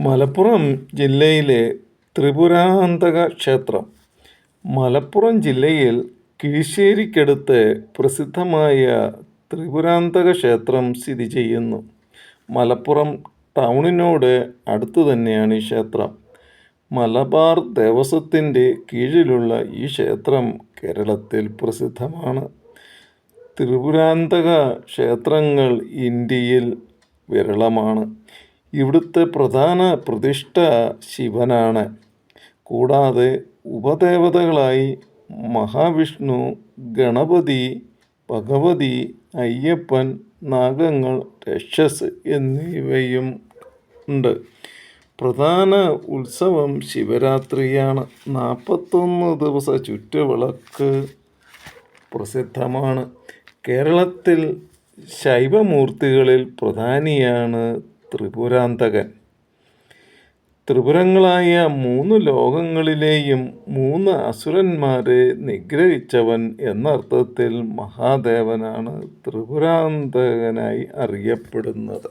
മലപ്പുറം ജില്ലയിലെ ത്രിപുരാന്തക ക്ഷേത്രം. മലപ്പുറം ജില്ലയിൽ കിഴിശ്ശേരിക്കടുത്ത് പ്രസിദ്ധമായ ത്രിപുരാന്തക ക്ഷേത്രം സ്ഥിതി ചെയ്യുന്നു. മലപ്പുറം ടൗണിനോട് അടുത്ത് തന്നെയാണ് ഈ ക്ഷേത്രം. മലബാർ ദേവസ്വത്തിന്റെ കീഴിലുള്ള ഈ ക്ഷേത്രം കേരളത്തിൽ പ്രസിദ്ധമാണ്. ത്രിപുരാന്തക ക്ഷേത്രങ്ങൾ ഇന്ത്യയിൽ വിരളമാണ്. ഇവിടുത്തെ പ്രധാന പ്രതിഷ്ഠ ശിവനാണ്. കൂടാതെ ഉപദേവതകളായി മഹാവിഷ്ണു ഗണപതി ഭഗവതി അയ്യപ്പൻ നാഗങ്ങൾ രക്ഷസ് എന്നിവയും ഉണ്ട്. പ്രധാന ഉത്സവം ശിവരാത്രിയാണ്. നാൽപ്പത്തൊന്ന് ദിവസ ചുറ്റുവിളക്ക് പ്രസിദ്ധമാണ്. കേരളത്തിൽ ശൈവമൂർത്തികളിൽ പ്രധാനിയാണ് ത്രിപുരാന്തകൻ. ത്രിപുരങ്ങളായ മൂന്ന് ലോകങ്ങളിലെയും മൂന്ന് അസുരന്മാരെ നിഗ്രഹിച്ചവൻ എന്നർത്ഥത്തിൽ മഹാദേവനാണ് ത്രിപുരാന്തകനായി അറിയപ്പെടുന്നത്.